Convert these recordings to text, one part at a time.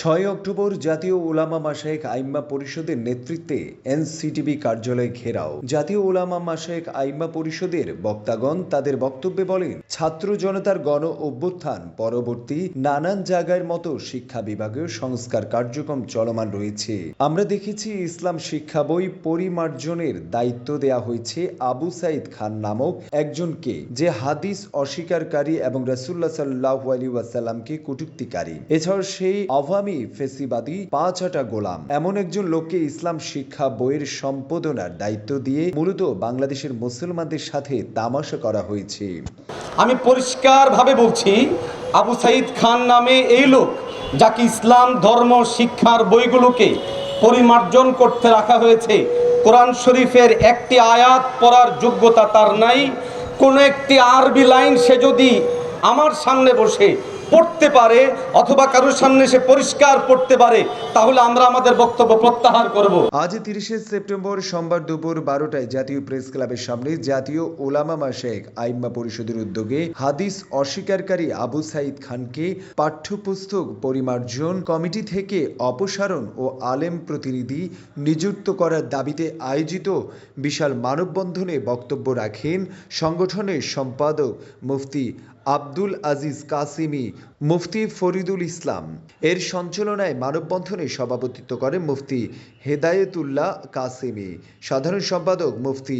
ছয় অক্টোবর জাতীয় ওলামা মাসায়েক আইম্মা পরিষদের নেতৃত্বে এনসিটিভি কার্যালয় ঘেরাও। জাতীয় ওলামা মাসায়েক আইম্মা পরিষদের বক্তাগণ তাদের বক্তব্যে বলেন, ছাত্র জনতার গণ অভ্যুত্থান পরবর্তী নানান জায়গার মতো শিক্ষা বিভাগেও সংস্কার কার্যক্রম চলমান রয়েছে। আমরা দেখেছি ইসলাম শিক্ষা বই পরিমার্জনের দায়িত্ব দেয়া হয়েছে আবু সাইদ খান নামক একজনকে, যে হাদিস অস্বীকারী এবং রাসুল্লাহ সাল্লাহ আলী ওয়াসাল্লামকে কটুক্তিকারী। এছাড়াও সেই আওয়ামী ফেসিবাদী পাঁচ আটা গোলাম। এমন একজন লোককে ইসলাম শিক্ষা বইয়ের সম্পাদনার দায়িত্ব দিয়ে মূলত বাংলাদেশের মুসলমানদের সাথে তামাশা করা হয়েছে। আমি পরিষ্কারভাবে বলছি, আবু সাইদ খান নামে এই লোক, যাকে ইসলাম, ধর্ম, শিক্ষার বইগুলোকে পরিমার্জন করতে রাখা হয়েছে, কোরআন শরীফের একটি আয়াত পড়ার যোগ্যতা তার নাই, কোনো একটি আরবি লাইন সে যদি আমার সামনে বসে পড়তে পারে অথবা কারোর সামনে সে পরিষ্কার পড়তে পারে, তাহলে আমরা আমাদের বক্তব্য প্রত্যাহার করব। আজ তিরিশে সেপ্টেম্বর সোমবার দুপুর বারোটায় জাতীয় প্রেস ক্লাবের সামনে জাতীয় ওলামা মাশেক আইম্মা পরিষদের উদ্যোগে হাদিস অস্বীকারী আবু সাইদ খানকে পাঠ্যপুস্তক পরিমার্জন কমিটি থেকে অপসারণ ও আলেম প্রতিনিধি নিযুক্ত করার দাবিতে আয়োজিত বিশাল মানববন্ধনে বক্তব্য রাখেন সংগঠনের সম্পাদক মুফতি আব্দুল আজিজ কাসিমি, মুফতি ফরিদুল ইসলাম। এর সঞ্চালনায় মানববন্ধনে সভাপতিত্ব করেন মুফতি হেদায়েতুল্লাহ কাসিমি। সাধারণ সম্পাদক মুফতি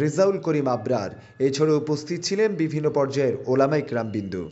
রেজাউল করিম আবরার। এছাড়াও উপস্থিত ছিলেন বিভিন্ন পর্যায়ের ওলামাই ক্রামবিন্দু